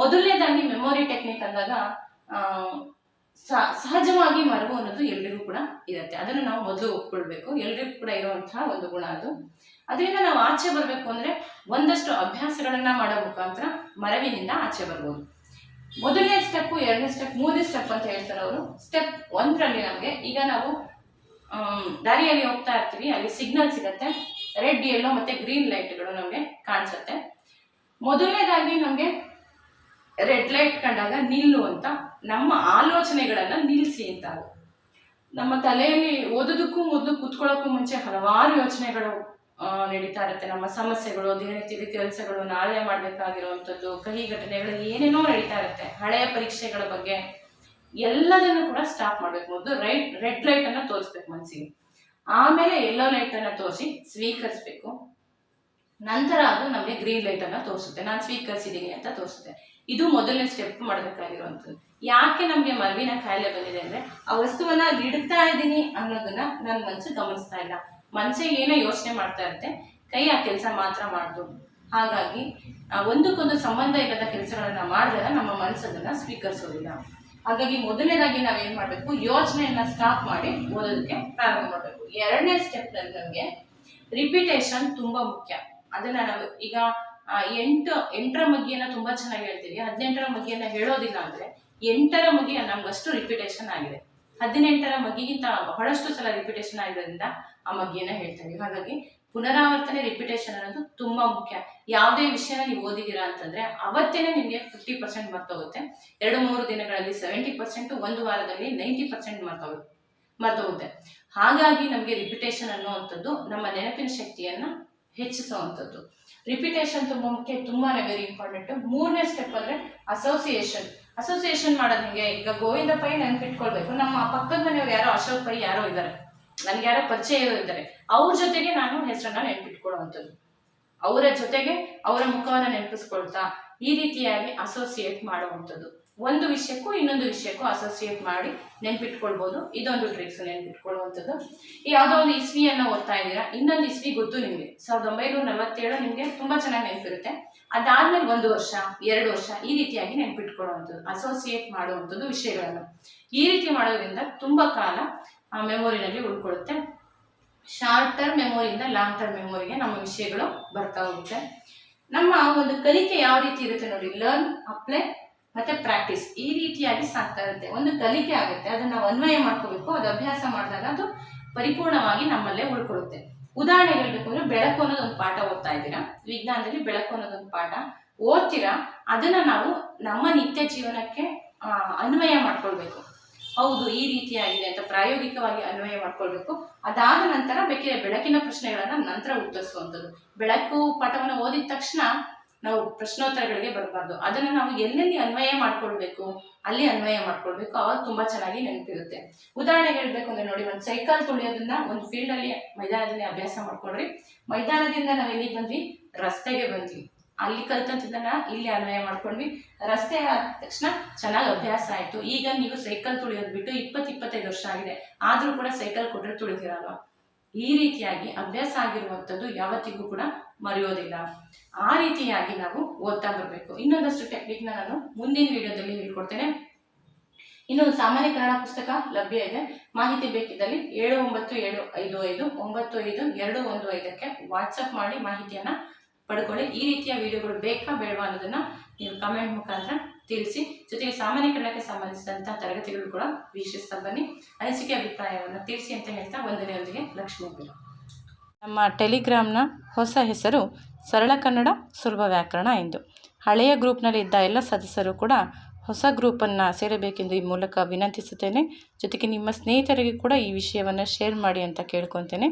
ಮೊದಲನೇದಾಗಿ memory technique ಅಂದಾಗ ಸಹಜವಾಗಿ ಮರವು ಅನ್ನೋದು ಎಲ್ರಿಗೂ ಕೂಡ ಇರುತ್ತೆ. ಅದನ್ನು ನಾವು ಮೊದಲು ಒಪ್ಕೊಳ್ಬೇಕು. ಎಲ್ರಿಗೂ ಕೂಡ ಇರುವಂತಹ ಒಂದು ಗುಣ ಅದು. ಅದರಿಂದ ನಾವು ಆಚೆ ಬರಬೇಕು ಅಂದ್ರೆ ಒಂದಷ್ಟು ಅಭ್ಯಾಸಗಳನ್ನ ಮಾಡೋ ಮುಖಾಂತರ ಮರವಿನಿಂದ ಆಚೆ ಬರ್ಬೋದು. ಮೊದಲನೇ ಸ್ಟೆಪ್ ಎರಡನೇ ಸ್ಟೆಪ್ ಮೂರನೇ ಸ್ಟೆಪ್ ಅಂತ ಹೇಳ್ತಾರೆ ಅವರು. ಸ್ಟೆಪ್ ಒಂದರಲ್ಲಿ ನಮಗೆ ಈಗ ನಾವು ದಾರಿಯಲ್ಲಿ ಹೋಗ್ತಾ ಇರ್ತೀವಿ. ಅಲ್ಲಿ ಸಿಗ್ನಲ್ ಸಿಗತ್ತೆ. ರೆಡ್ ಯೆಲ್ಲೋ ಮತ್ತೆ ಗ್ರೀನ್ ಲೈಟ್ಗಳು ನಮಗೆ ಕಾಣಿಸುತ್ತೆ. ಮೊದಲನೇದಾಗಿ ನಮಗೆ ರೆಡ್ ಲೈಟ್ ಕಂಡಾಗ ನಿಲ್ಲು ಅಂತ ನಮ್ಮ ಆಲೋಚನೆಗಳನ್ನ ನಿಲ್ಲಿಸಿ ಅಂತ. ನಮ್ಮ ತಲೆಯಲ್ಲಿ ಓದೋದಕ್ಕೂ ಮೊದಲು ಕೂತ್ಕೊಳ್ಳೋಕ್ಕೂ ಮುಂಚೆ ಹಲವಾರು ಯೋಚನೆಗಳು ನಡೀತಾ ಇರುತ್ತೆ. ನಮ್ಮ ಸಮಸ್ಯೆಗಳು, ದಿನನಿತ್ಯದ ಕೆಲಸಗಳು ನಾಳೆ ಮಾಡಬೇಕಾಗಿರುವಂಥದ್ದು, ಕಹಿ ಘಟನೆಗಳು, ಏನೇನೋ ನಡೀತಾ ಇರುತ್ತೆ. ಹಳೆಯ ಪರೀಕ್ಷೆಗಳ ಬಗ್ಗೆ ಎಲ್ಲದನ್ನು ಕೂಡ ಸ್ಟಾಪ್ ಮಾಡಬೇಕು. ಮೊದಲು ರೈಟ್, ರೆಡ್ ಲೈಟ್ ಅನ್ನ ತೋರಿಸ್ಬೇಕು ಮನಸ್ಸಿಗೆ ಆಮೇಲೆ ಲೈಟ್ ಅನ್ನ ತೋರಿಸಿ ಸ್ವೀಕರಿಸ್ಬೇಕು. ನಂತರ ಅದು ನಮಗೆ ಗ್ರೀನ್ ಲೈಟ್ ಅನ್ನ ತೋರಿಸುತ್ತೆ. ನಾನು ಸ್ವೀಕರಿಸಿದ್ದೀನಿ ಅಂತ ತೋರಿಸುತ್ತೆ. ಇದು ಮೊದಲನೇ ಸ್ಟೆಪ್ ಮಾಡಬೇಕಾಗಿರುವಂಥದ್ದು. ಯಾಕೆ ನಮಗೆ ಮರವಿನ ಕಾಯಿಲೆ ಬಂದಿದೆ ಅಂದ್ರೆ, ಆ ವಸ್ತುವನ್ನ ಇಡ್ತಾ ಇದ್ದೀನಿ ಅನ್ನೋದನ್ನ ನನ್ನ ಮನಸ್ಸು ಗಮನಿಸ್ತಾ ಇಲ್ಲ. ಮನ್ಸಿಗೆ ಏನೋ ಯೋಚನೆ ಮಾಡ್ತಾ ಇರುತ್ತೆ, ಕೈ ಆ ಕೆಲಸ ಮಾತ್ರ ಮಾಡ್ದು. ಹಾಗಾಗಿ ಒಂದಕ್ಕೊಂದು ಸಂಬಂಧ ಇಲ್ಲದ ಕೆಲಸಗಳನ್ನ ಮಾಡಿದಾಗ ನಮ್ಮ ಮನಸ್ಸದನ್ನ ಸ್ವೀಕರಿಸೋದಿಲ್ಲ ಹಾಗಾಗಿ ಮೊದಲನೇದಾಗಿ ನಾವೇನ್ ಮಾಡಬೇಕು, ಯೋಚನೆಯನ್ನ ಸ್ಟಾಪ್ ಮಾಡಿ ಓದೋದಕ್ಕೆ ಪ್ರಾರಂಭ ಮಾಡಬೇಕು. ಎರಡನೇ ಸ್ಟೆಪ್ ನಮಗೆ ರಿಪಿಟೇಷನ್ ತುಂಬಾ ಮುಖ್ಯ. ಅದನ್ನ ನಾವು ಈಗ ಎಂಟು, ಎಂಟರ ಮಗ್ಗಿಯನ್ನ ತುಂಬಾ ಚೆನ್ನಾಗಿ ಹೇಳ್ತೀವಿ. ಹದಿನೆಂಟರ ಮಗಿಯನ್ನ ಹೇಳೋದಿಲ್ಲ ಅಂದ್ರೆ ಎಂಟರ ಮಗಿಯ ನಮ್ಗಷ್ಟು ರಿಪಿಟೇಷನ್ ಆಗಿದೆ. ಹದಿನೆಂಟರ ಮಗಿಗಿಂತ ಬಹಳಷ್ಟು ಸಲ ರಿಪಿಟೇಷನ್ ಆಗಿರೋದ್ರಿಂದ ಆ ಮಗಿಯನ್ನ ಹೇಳ್ತಾರೆ. ಹಾಗಾಗಿ ಪುನರಾವರ್ತನೆ ರಿಪಿಟೇಷನ್ ಅನ್ನೋದು ತುಂಬಾ ಮುಖ್ಯ. ಯಾವುದೇ ವಿಷಯನ ನೀವು ಓದಿದ್ದೀರಾ ಅಂತಂದ್ರೆ ಅವತ್ತೇನೆ ನಿಮಗೆ ಫಿಫ್ಟಿ ಪರ್ಸೆಂಟ್ ಮರ್ತೋಗುತ್ತೆ. ಎರಡು, ಮೂರು ದಿನಗಳಲ್ಲಿ ಸೆವೆಂಟಿ ಪರ್ಸೆಂಟ್ ಒಂದು ವಾರದಲ್ಲಿ ನೈಂಟಿ ಪರ್ಸೆಂಟ್ ಮರ್ತೋಗುತ್ತೆ ಮರ್ತೋಗುತ್ತೆ. ಹಾಗಾಗಿ ನಮಗೆ ರಿಪಿಟೇಷನ್ ಅನ್ನುವಂಥದ್ದು ನಮ್ಮ ನೆನಪಿನ ಶಕ್ತಿಯನ್ನ ಹೆಚ್ಚಿಸುವಂಥದ್ದು. ರಿಪಿಟೇಷನ್ ತುಂಬಾ ಮುಖ್ಯ, ತುಂಬಾನೇ ವೆರಿ ಇಂಪಾರ್ಟೆಂಟ್ ಮೂರನೇ ಸ್ಟೆಪ್ ಅಂದ್ರೆ ಅಸೋಸಿಯೇಷನ್ ಅಸೋಸಿಯೇಷನ್ ಮಾಡೋದು ಹಿಂಗೆ? ಈಗ ಗೋವಿಂದ ಪೈ ನೆನ್ಪಿಟ್ಕೊಳ್ಬೇಕು. ನಮ್ಮ ಪಕ್ಕದ ಮನೆಯವ್ರು ಯಾರೋ ಅಶೋಕ್ ಪೈ ಯಾರೋ ಇದ್ದಾರೆ. ನನ್ಗೆ ಯಾರೋ ಪರಿಚಯ ಇದ್ದಾರೆ. ಅವ್ರ ಜೊತೆಗೆ ನಾನು ಹೆಸರನ್ನ ನೆನ್ಪಿಟ್ಕೊಳ್ಳುವಂಥದ್ದು. ಅವರ ಜೊತೆಗೆ ಅವರ ಮುಖವನ್ನ ನೆನಪಿಸ್ಕೊಳ್ತಾ ಈ ರೀತಿಯಾಗಿ ಅಸೋಸಿಯೇಟ್ ಮಾಡುವಂಥದ್ದು. ಒಂದು ವಿಷಯಕ್ಕೂ ಇನ್ನೊಂದು ವಿಷಯಕ್ಕೂ ಅಸೋಸಿಯೇಟ್ ಮಾಡಿ ನೆನ್ಪಿಟ್ಕೊಳ್ಬೋದು. ಇದೊಂದು ಟ್ರಿಕ್ಸ್ ನೆನ್ಪಿಟ್ಕೊಳ್ಳುವಂಥದ್ದು. ಯಾವುದೋ ಒಂದು ಇಸ್ವಿಯನ್ನ ಓದ್ತಾ ಇದ್ದೀರಾ? ಇನ್ನೊಂದು ಇಸ್ವಿ ಗೊತ್ತು ನಿಮಗೆ. ಸಾವಿರದ ಒಂಬೈನೂರ ನಲವತ್ತೇಳು ನಿಮಗೆ ತುಂಬಾ ಚೆನ್ನಾಗಿ ನೆನಪಿರುತ್ತೆ. ಅದಾದ್ಮೇಲೆ ಒಂದು ವರ್ಷ, ಎರಡು ವರ್ಷ ಈ ರೀತಿಯಾಗಿ ನೆನ್ಪಿಟ್ಕೊಳ್ಳುವಂಥದ್ದು ಅಸೋಸಿಯೇಟ್ ಮಾಡುವಂಥದ್ದು ವಿಷಯಗಳನ್ನು. ಈ ರೀತಿ ಮಾಡೋದ್ರಿಂದ ತುಂಬಾ ಕಾಲ ಆ ಮೆಮೊರಿನಲ್ಲಿ ಉಳ್ಕೊಳ್ಳುತ್ತೆ. ಶಾರ್ಟ್ ಟರ್ಮ್ ಮೆಮೊರಿಯಿಂದ ಲಾಂಗ್ ಟರ್ಮ್ ಮೆಮೊರಿಗೆ ನಮ್ಮ ವಿಷಯಗಳು ಬರ್ತಾ ಹೋಗುತ್ತೆ. ನಮ್ಮ ಒಂದು ಕಲಿಕೆ ಯಾವ ರೀತಿ ಇರುತ್ತೆ ನೋಡಿ ಲರ್ನ್ ಅಪ್ಲೈ ಮತ್ತೆ ಪ್ರಾಕ್ಟೀಸ್ ಈ ರೀತಿಯಾಗಿ ಸಾಕ್ತಾ ಇರುತ್ತೆ. ಒಂದು ಕಲಿಕೆ ಆಗುತ್ತೆ. ಅದನ್ನ ನಾವು ಅನ್ವಯ ಮಾಡ್ಕೋಬೇಕು. ಅದು ಅಭ್ಯಾಸ ಮಾಡಿದಾಗ ಅದು ಪರಿಪೂರ್ಣವಾಗಿ ನಮ್ಮಲ್ಲೇ ಉಳ್ಕೊಳ್ಳುತ್ತೆ. ಉದಾಹರಣೆ ಹೇಳ್ಬೇಕು ಅಂದ್ರೆ ಬೆಳಕು ಅನ್ನೋದೊಂದು ಪಾಠ ಓದ್ತಾ ಇದ್ದೀರಾ? ವಿಜ್ಞಾನದಲ್ಲಿ ಬೆಳಕು ಅನ್ನೋದೊಂದು ಪಾಠ. ಓದ್ತೀರಾ? ಅದನ್ನ ನಾವು ನಮ್ಮ ನಿತ್ಯ ಜೀವನಕ್ಕೆ ಅನ್ವಯ ಮಾಡ್ಕೊಳ್ಬೇಕು. ಹೌದು, ಈ ರೀತಿಯಾಗಿದೆ ಅಂತ ಪ್ರಾಯೋಗಿಕವಾಗಿ ಅನ್ವಯ ಮಾಡ್ಕೊಳ್ಬೇಕು. ಅದಾದ ನಂತರ ಬೇಕಿದ್ರೆ ಬೆಳಕಿನ ಪ್ರಶ್ನೆಗಳನ್ನ ನಂತರ ಉತ್ತರಿಸುವಂಥದ್ದು. ಬೆಳಕು ಪಾಠವನ್ನು ಓದಿದ ತಕ್ಷಣ ನಾವು ಪ್ರಶ್ನೋತ್ತರಗಳಿಗೆ ಬರಬಾರ್ದು. ಅದನ್ನು ನಾವು ಎಲ್ಲೆಲ್ಲಿ ಅನ್ವಯ ಮಾಡ್ಕೊಳ್ಬೇಕು, ಅಲ್ಲಿ ಅನ್ವಯ ಮಾಡ್ಕೊಳ್ಬೇಕು, ಅವಾಗ ತುಂಬಾ ಚೆನ್ನಾಗಿ ನೆನಪಿರುತ್ತೆ. ಉದಾಹರಣೆ ಹೇಳ್ಬೇಕು ಅಂದ್ರೆ ನೋಡಿ, ಒಂದು ಸೈಕಲ್ ತುಳಿಯೋದನ್ನ ಒಂದು ಫೀಲ್ಡ್ ಅಲ್ಲಿ, ಮೈದಾನದಲ್ಲಿ ಅಭ್ಯಾಸ ಮಾಡ್ಕೊಳ್ರಿ. ಮೈದಾನದಿಂದ ನಾವು ಎಲ್ಲಿಗೆ ಬಂದ್ವಿ? ರಸ್ತೆಗೆ ಬಂದ್ವಿ. ಅಲ್ಲಿ ಕಲ್ತಂತದನ್ನ ಇಲ್ಲಿ ಅನ್ವಯ ಮಾಡ್ಕೊಂಡ್ವಿ. ರಸ್ತೆ ಆದ ತಕ್ಷಣ ಚೆನ್ನಾಗಿ ಅಭ್ಯಾಸ ಆಯ್ತು. ಈಗ ನೀವು ಸೈಕಲ್ ತುಳಿಯೋದು ಬಿಟ್ಟು ಇಪ್ಪತ್ತು ಇಪ್ಪತ್ತೈದು ವರ್ಷ ಆಗಿದೆ. ಆದ್ರೂ ಕೂಡ ಸೈಕಲ್ ಕೊಟ್ಟರೆ ತುಳಿದಿರಲ್ವಾ ಈ ರೀತಿಯಾಗಿ ಅಭ್ಯಾಸ ಆಗಿರುವಂಥದ್ದು ಯಾವತ್ತಿಗೂ ಕೂಡ ಮರೆಯೋದಿಲ್ಲ. ಆ ರೀತಿಯಾಗಿ ನಾವು ಓದ್ತಾ ಬರಬೇಕು. ಇನ್ನೊಂದಷ್ಟು ಟೆಕ್ನಿಕ್ನ ನಾನು ಮುಂದಿನ ವಿಡಿಯೋದಲ್ಲಿ ಹೇಳ್ಕೊಡ್ತೇನೆ. ಇನ್ನು ಸಾಮಾನ್ಯ ಕನ್ನಡ ಪುಸ್ತಕ ಲಭ್ಯ ಇದೆ. ಮಾಹಿತಿ ಬೇಕಿದ್ದಲ್ಲಿ ಏಳು ಒಂಬತ್ತು ಏಳು ಐದು ಐದು ಒಂಬತ್ತು ಐದು ಎರಡು ಒಂದು ಐದಕ್ಕೆ ವಾಟ್ಸಪ್ ಮಾಡಿ ಮಾಹಿತಿಯನ್ನ ಪಡ್ಕೊಳ್ಳಿ. ಈ ರೀತಿಯ ವಿಡಿಯೋಗಳು ಬೇಕಾ ಬೇಡವಾ ಅನ್ನೋದನ್ನ ನೀವು ಕಮೆಂಟ್ ಮುಖಾಂತರ ತಿಳಿಸಿ. ಜೊತೆಗೆ ಸಾಮಾನ್ಯ ಕನ್ನಡಕ್ಕೆ ಸಂಬಂಧಿಸಿದಂತಹ ತರಗತಿಗಳು ಕೂಡ ವೀಕ್ಷಿಸ್ತಾ ಬನ್ನಿ. ಅನಿಸಿಕೆ ಅಭಿಪ್ರಾಯವನ್ನು ತಿಳಿಸಿ ಅಂತ ಹೇಳ್ತಾ ಒಂದನೆಯೊಂದಿಗೆ ಲಕ್ಷ್ಮೀ ಬೀರ ನಮ್ಮ ಟೆಲಿಗ್ರಾಮ್ನ ಹೊಸ ಹೆಸರು ಸರಳ ಕನ್ನಡ ಸುಲಭ ವ್ಯಾಕರಣ ಎಂದು. ಹಳೆಯ ಗ್ರೂಪ್ನಲ್ಲಿದ್ದ ಎಲ್ಲ ಸದಸ್ಯರು ಕೂಡ ಹೊಸ ಗ್ರೂಪನ್ನು ಸೇರಬೇಕೆಂದು ಈ ಮೂಲಕ ವಿನಂತಿಸುತ್ತೇನೆ. ಜೊತೆಗೆ ನಿಮ್ಮ ಸ್ನೇಹಿತರಿಗೆ ಕೂಡ ಈ ವಿಷಯವನ್ನು ಶೇರ್ ಮಾಡಿ ಅಂತ ಕೇಳ್ಕೊತೇನೆ.